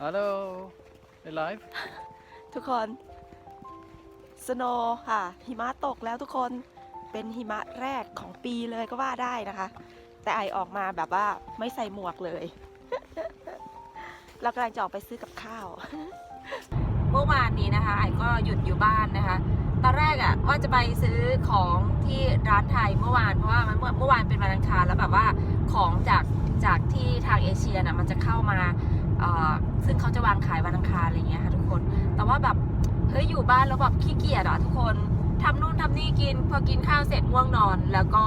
Hello. Are you live? ทุกคน สโนค่ะ หิมะตกแล้วทุกคน เป็นหิมะแรกของปีเลยก็ว่าได้นะคะ แต่ไอออกมาแบบว่าไม่ใส่หมวกเลย เรากำลังจะออกไปซื้อกับข้าว เมื่อวานนี้นะคะ ไอก็หยุดอยู่บ้านนะคะ ตอนแรกอะว่าจะไปซื้อของที่ร้านไทยเมื่อวาน เพราะว่ามันเมื่อเมื่อวานเป็นวันอังคารแล้วแบบว่าของจากจากที่ทางเอเชียน่ะมันจะเข้ามา ซึ่งเขาจะวางขายวันอังคารอะไรอย่างเงี้ยค่ะทุกคน แต่ว่าแบบเฮ้ยอยู่บ้านแล้วแบบขี้เกียจอะทุกคนทำนู่นทำนี่กิน พอกินข้าวเสร็จง่วงนอนแล้วก็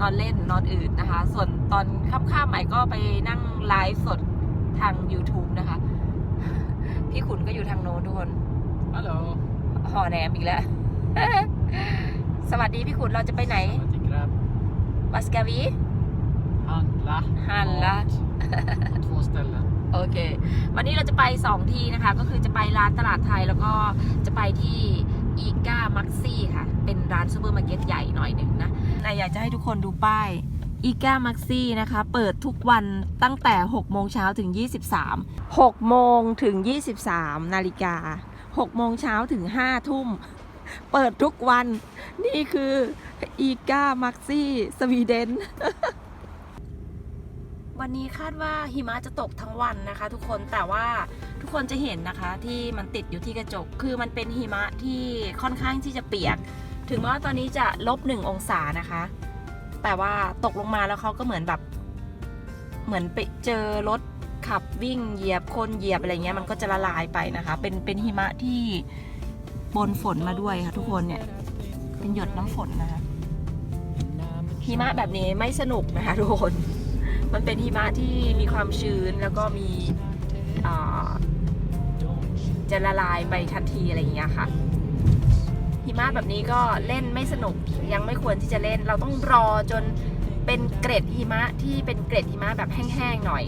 นอนเล่นนอนอื่นนะคะ ส่วนตอนค่ำๆใหม่ก็ไปนั่งไลฟ์สดทาง YouTube นะคะ พี่ขุนก็อยู่ทางโน้นทุกคน Hallo. ห่อแหนมอีกแล้ว สวัสดีพี่ขุนเราจะไปไหน Wat ik grab. วัสกาวี Handla. Handla. mat På två ställen. โอเค วันนี้เราจะไป 2 ที่นะคะ ก็คือจะไปร้านตลาดไทยแล้วก็จะไปที่อีกามักซี่ค่ะ เป็นร้านซูเปอร์มาร์เก็ตใหญ่หน่อยหนึ่งนะนายอยากจะให้ทุกคนดูป้ายอีกามักซี่นะคะ เปิดทุกวันตั้งแต่ 6 โมงเช้าถึง 23 6 โมงถึง 23 นาฬิกา 6 โมงเช้าถึง 5 ทุ่ม เปิดทุกวัน นี่คืออีกามักซี่สวีเดน วันนี้คาดว่าหิมะจะตกทั้งวันนะคะ ทุกคนแต่ว่าทุกคนจะเห็นนะคะที่มันติดอยู่ที่กระจก คือมันเป็นหิมะที่ค่อนข้างที่จะเปียก ถึงแม้ว่าตอนนี้จะลบหนึ่งองศานะคะ แต่ว่าตกลงมาแล้วเขาก็เหมือนแบบ เหมือนไปเจอรถขับวิ่งเหยียบคนเหยียบอะไรเงี้ยมันก็จะละลายไปนะคะ เป็นเป็นหิมะที่บนฝนมาด้วยค่ะ ทุกคนเนี่ยเป็นหยดน้ำฝนนะคะหิมะแบบนี้ไม่สนุกนะคะทุกคน มันเป็นหิมะที่มีความชื้นแล้วก็มีจะละลายไปทันทีอะไรอย่างเงี้ยค่ะ หิมะแบบนี้ก็เล่นไม่สนุกยังไม่ควรที่จะเล่น เราต้องรอจนเป็นเกร็ดหิมะที่เป็นเกร็ดหิมะแบบแห้งๆหน่อย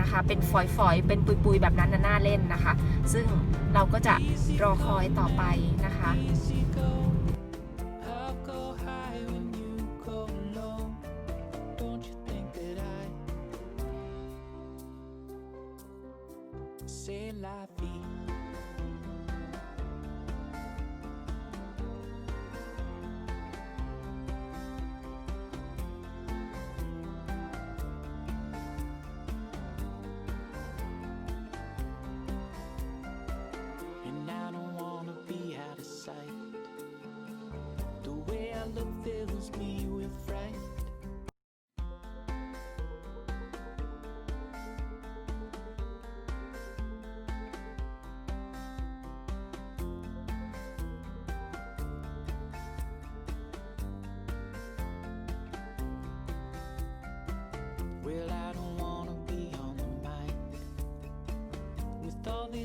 นะคะ เป็นฝอยๆ เป็นปุยๆ แบบนั้นน่าเล่นนะคะ ซึ่งเราก็จะรอคอยต่อไปนะคะ say la vie? And I don't wanna be out of sight. The way I look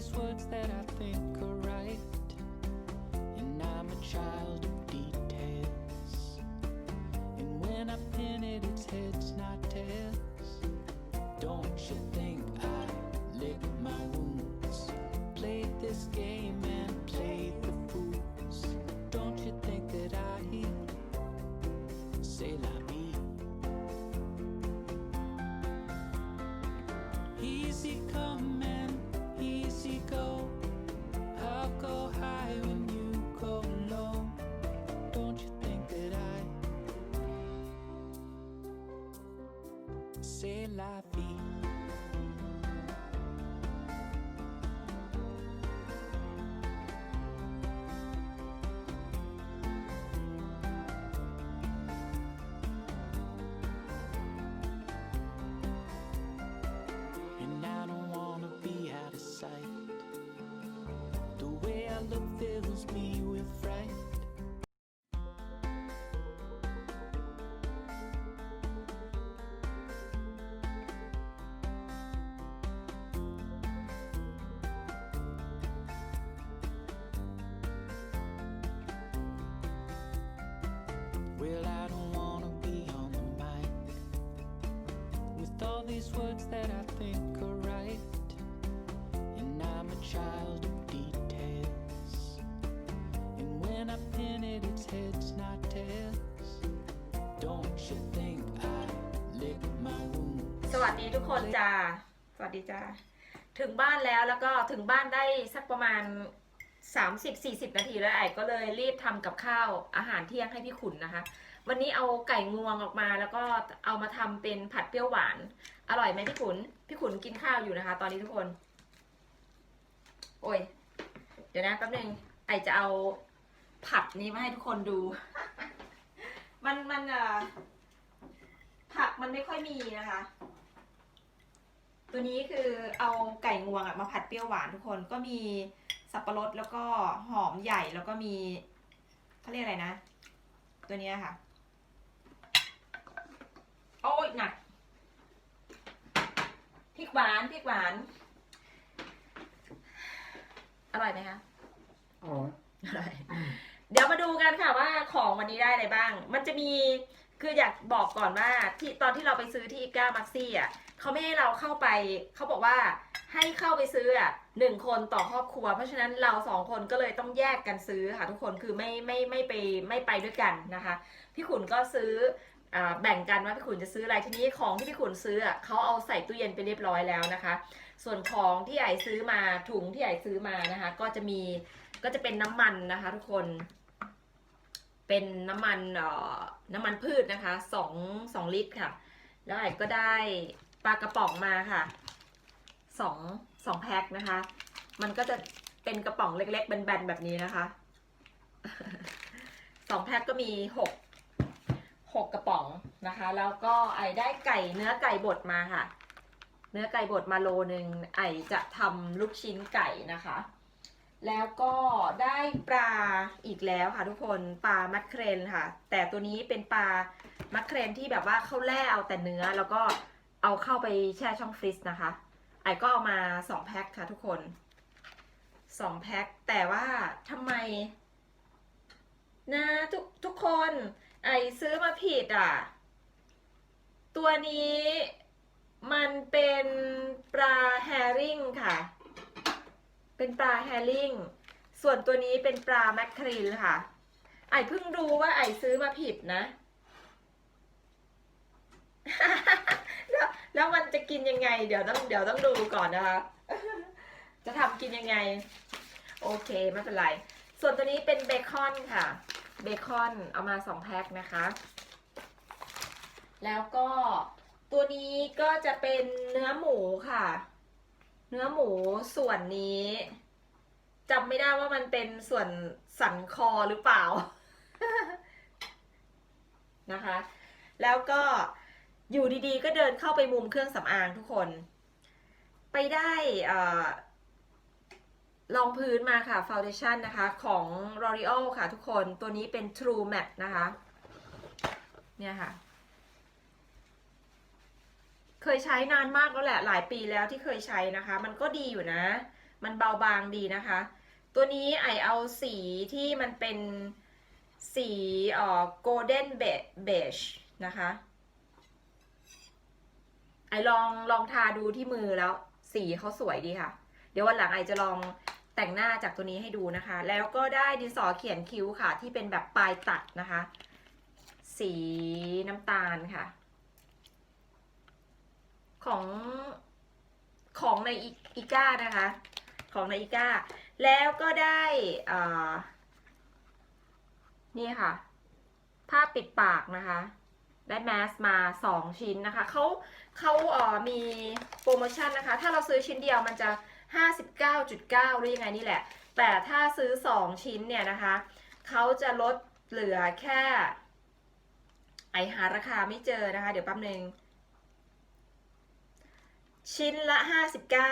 these words that I think are right. And I'm a child of details. And when I pin it, it's heads, not tails. Don't you think I lick my wounds? Played this game and played the fools. Don't you think that I say la say la vie? And I don't wanna be out of sight. The way I look fills me words that I think are right. And I'm a child of details. And when I pin it, it's heads, not tails. Don't you think I lick my wounds? สวัสดีทุกคนจ้า สวัสดีจ้า ถึงบ้านแล้วแล้วก็ถึงบ้านได้สักประมาณ 30-40 นาทีแล้วไอ้ก็เลยรีบทำกับข้าวอาหารเที่ยงให้พี่ขุนนะคะ วันนี้เอาไก่งวงออกมา แล้วก็เอามาทำเป็นผัดเปรี้ยวหวาน อร่อยไหมพี่ขุน พี่ขุนกินข้าวอยู่นะคะ ตอนนี้ทุกคน โอ้ย เดี๋ยวนะแป๊บนึงไอจะเอาผัดนี้มาให้ทุกคนดู มันมันอ่อผักมันไม่ค่อยมีนะคะ ตัวนี้คือเอาไก่งวงอะมาผัดเปรี้ยวหวานทุกคนก็มีสับปะรดแล้วก็หอมใหญ่แล้วก็มีเขาเรียกอะไรนะ ตัวนี้ค่ะ โอ้ยหนักพริก หวานพริกหวาน อร่อยไหมคะอ๋ออร่อย เดี๋ยวมาดูกันค่ะว่าของวันนี้ได้อะไรบ้าง มันจะมี คืออยากบอกก่อนว่าที่ตอนที่เราไปซื้อที่อีก้ามักซี่อะเขาไม่ให้เราเข้าไป เขาบอกว่าให้เข้าไปซื้ออะหนึ่งคนต่อครอบครัว เพราะฉะนั้นเราสองคนก็เลยต้องแยกกันซื้อค่ะทุกคน คือไม่ไม่ไม่ไปไม่ไปด้วยกันนะคะ พี่ขุนก็ซื้ออ่า แบ่งกันว่าพี่ขุนจะซื้ออะไรทีนี้ของที่พี่ขุนซื้อเขาเอาใส่ตู้เย็นไปเรียบร้อยแล้วนะคะ ส่วนของที่ไอซื้อมาถุงที่ไอซื้อมานะคะ ก็จะมีก็จะเป็นน้ำมันนะคะ ทุกคน เป็นน้ำมันเอ่อน้ำมันพืชนะคะสองสองลิตรค่ะ แล้วไอ้ก็ได้ปลากระป๋องมาค่ะสองสองแพ็คนะคะ มันก็จะเป็นกระป๋องเล็กๆแบนๆแบบนี้นะคะสองแพ็คก็มีหก หกกระป๋องนะคะ แล้วก็ไอได้ไก่เนื้อไก่บดมาค่ะ เนื้อไก่บดมาโลนึงไอจะทำลูกชิ้นไก่นะคะ แล้วก็ได้ปลาอีกแล้วค่ะทุกคนปลามัดเครนค่ะ แต่ตัวนี้เป็นปลามัดเครนที่แบบว่าเข้าแล่เอาแต่เนื้อแล้วก็เอาเข้าไปแช่ช่องฟรีซนะคะ ไอก็เอามาสองแพ็คค่ะทุกคนสองแพ็คแต่ว่าทำไมนะทุกทุกคน ไอซื้อมาผิดอะ ตัวนี้มันเป็นปลาแฮริงค่ะ เป็นปลาแฮริงส่วนตัวนี้เป็นปลาแมคครีลค่ะ ไอเพิ่งรู้ว่าไอซื้อมาผิดนะ แล้วแล้วมันจะกินยังไง เดี๋ยวต้องเดี๋ยวต้องดูก่อนนะคะ จะทำกินยังไง โอเคไม่เป็นไร ส่วนตัวนี้เป็นเบคอนค่ะ เบคอนเอามาสองแพ็คนะคะ แล้วก็ตัวนี้ก็จะเป็นเนื้อหมูค่ะ เนื้อหมูส่วนนี้จำไม่ได้ว่ามันเป็นส่วนสันคอหรือเปล่านะคะ แล้วก็อยู่ดีๆ ก็เดินเข้าไปมุมเครื่องสำอางทุกคน ไปได้อ่อ รองพื้นมาค่ะฟ u วเดชั่นนะคะของ L'Oreal ค่ะทุกคนตัวนี้เป็น True Matte นะคะ เนี่ยค่ะ เคยใช้นานมากแล้วแหละ หลายปีแล้วที่เคยใช้นะคะ มันก็ดีอยู่นะ มันเบาบางดีนะคะ ตัวนี้ไอเอาสีที่มันเป็นสีเอ่อ golden beige นะคะ ไอลองลองทาดูที่มือแล้ว สีเขาสวยดีค่ะ เดี๋ยววันหลังไอจะลอง แต่งหน้าจากตัวนี้ให้ดูนะคะ แล้วก็ได้ดินสอเขียนคิ้วค่ะ ที่เป็นแบบปลายตัดนะคะ สีน้ำตาลค่ะ ของของในอีก้านะคะ ของในอีก้า แล้วก็ได้นี่ค่ะผ้าปิดปากนะคะ ได้แมสมา 2 ชิ้นนะคะเขาเขาเอ่อมีโปรโมชั่นนะคะ ถ้าเราซื้อชิ้นเดียวมันจะ 59.9 หรือยังไงนี่แหละ แต่ถ้าซื้อ 2 ชิ้นเนี่ยนะคะ เขาจะลดเหลือแค่ ไอหาราคาไม่เจอนะคะ เดี๋ยวแป๊บนึง ชิ้นละ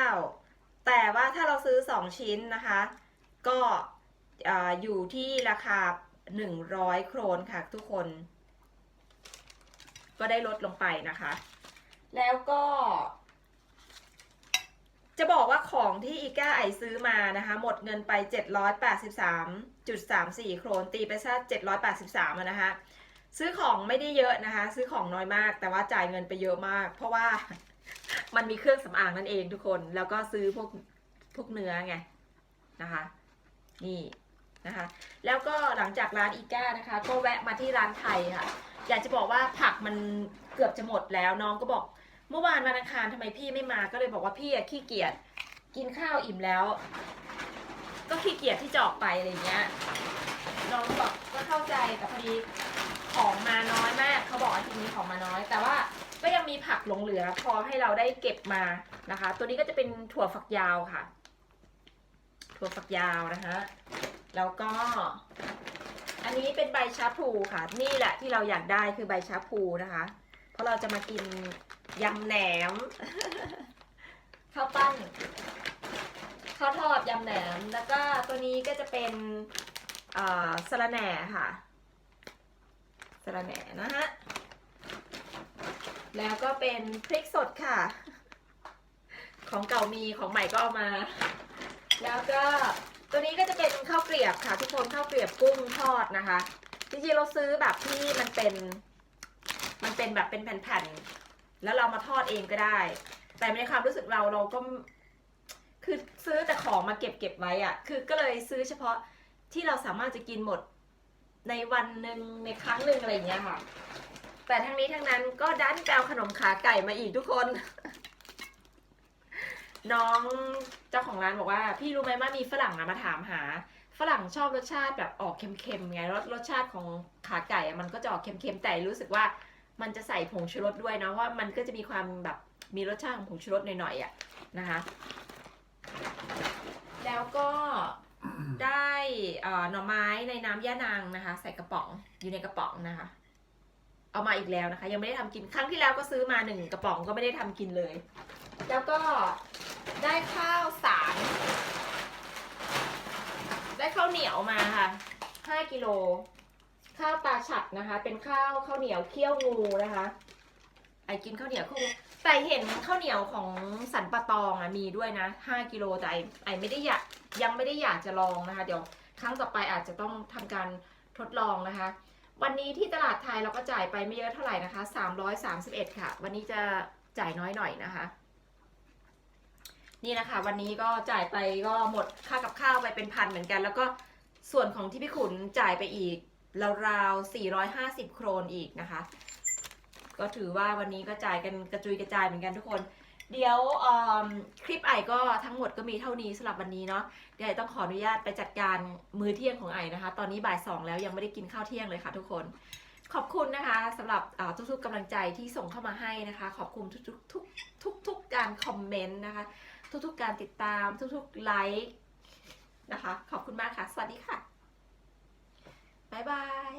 59 แต่ว่าถ้าเราซื้อ 2 ชิ้นนะคะ ก็เอ่ออยู่ที่ราคา 100 โครนค่ะทุกคน ก็ได้ลดลงไปนะคะ แล้วก็ จะบอกว่าของที่อีก้าไอซื้อมานะคะ หมดเงินไป 783.34 โครน ตีไปซะ783นะคะ ซื้อของไม่ได้เยอะนะคะ ซื้อของน้อยมาก แต่ว่าจ่ายเงินไปเยอะมาก เพราะว่ามันมีเครื่องสำอางนั่นเองทุกคน แล้วก็ซื้อพวกพวกเนื้อไงนะคะ นี่นะคะ แล้วก็หลังจากร้านอีก้านะคะ ก็แวะมาที่ร้านไทยค่ะ อยากจะบอกว่าผักมันเกือบจะหมดแล้วน้องก็บอก เมื่อวานวันอังคารทำไมพี่ไม่มาก็เลยบอกว่าพี่อะขี้เกียจกินข้าวอิ่มแล้ว ก็ขี้เกียจที่จะออกไปอะไรเงี้ยน้องบอกก็เข้าใจแต่พอดีของมาน้อยมากเขาบอกอาทีนี้ของมาน้อย แต่ว่าก็ยังมีผักหลงเหลือ พอให้เราได้เก็บมานะคะ ตัวนี้ก็จะเป็นถั่วฝักยาวค่ะ ถั่วฝักยาวนะคะแล้วก็ อันนี้เป็นใบชาพลูค่ะ นี่แหละที่เราอยากได้คือใบชาพลูนะคะ เพราะเราจะมากิน ยำแหนม ข้าวปั้น ข้าวทอดยำแหนม แล้วก็ตัวนี้ก็จะเป็นอ่าสะระแหน่ค่ะสะระแหน่นะฮะ แล้วก็เป็นพริกสดค่ะ ของเก่ามีของใหม่ก็เอามา แล้วก็ตัวนี้ก็จะเป็นข้าวเกรียบค่ะ ทุกคนข้าวเกรียบกุ้งทอดนะคะจริงๆเราซื้อแบบที่มันเป็น มันเป็นแบบเป็นแผ่นๆ แล้วเรามาทอดเองก็ได้ แต่ในความรู้สึกเราเราก็ คือซื้อแต่ของมาเก็บเก็บไว้อะคือก็เลยซื้อเฉพาะที่เราสามารถจะกินหมดในวันหนึ่งในครั้งหนึ่งอะไรอย่างเงี้ยค่ะ แต่ทั้งนี้ทั้งนั้นก็ดันแปลขนมขาไก่มาอีกทุกคน น้องเจ้าของร้านบอกว่า พี่รู้ไหมว่ามีฝรั่งมาถามหา ฝรั่งชอบรสชาติแบบออกเค็มๆไงรสรสชาติของขาไก่อะมันก็จะออกเค็มๆแต่รู้สึกว่า มันจะใส่ผงชูรสด้วยนะว่ามันก็จะมีความแบบมีรสชาติของผงชูรสหน่อยๆอะนะคะ แล้วก็ได้หน่อไม้ในน้ำย่านางนะคะ ใส่กระป๋องอยู่ในกระป๋องนะคะ เอามาอีกแล้วนะคะ ยังไม่ได้ทำกินครั้งที่แล้วก็ซื้อมาหนึ่งกระป๋องก็ไม่ได้ทำกินเลย แล้วก็ได้ข้าวสารได้ข้าวเหนียวมาค่ะ5กิโล ข้าวตาฉัดนะคะ เป็นข้าวข้าวเหนียวเคี่ยวงูนะคะไอกินข้าวเหนียวคู่แต่เห็นข้าวเหนียวของสันปะตองอะมีด้วยนะ5กิโลแต่ไอไอไม่ได้อยากยังไม่ได้อยากจะลองนะคะ เดี๋ยวครั้งต่อไปอาจจะต้องทำการทดลองนะคะ วันนี้ที่ตลาดไทยเราก็จ่ายไปไม่เยอะเท่าไหร่นะคะ331ค่ะ วันนี้จะจ่ายน้อยหน่อยนะคะ นี่นะคะ วันนี้ก็จ่ายไปก็หมดค่ากับข้าวไปเป็นพันเหมือนกัน แล้วก็ส่วนของที่พี่ขุนจ่ายไปอีก ราวๆ450 โครนอีกนะคะ ก็ถือว่าวันนี้ก็จ่ายกันกระจุยกระจายเหมือนกันทุกคน เดี๋ยวคลิปไอก็ทั้งหมดก็มีเท่านี้สำหรับวันนี้เนาะเดี๋ยวไอต้องขออนุญาตไปจัดการมื้อเที่ยงของไอนะคะ ตอนนี้บ่ายสองแล้วยังไม่ได้กินข้าวเที่ยงเลยค่ะทุกคนขอบคุณนะคะสำหรับทุกๆกำลังใจที่ส่งเข้ามาให้นะคะ ขอบคุณทุกๆทุกทุกทุกการคอมเมนต์นะคะ ทุกๆการติดตามทุกๆไลค์นะคะ ขอบคุณมากค่ะ สวัสดีค่ะ บ๊ายบาย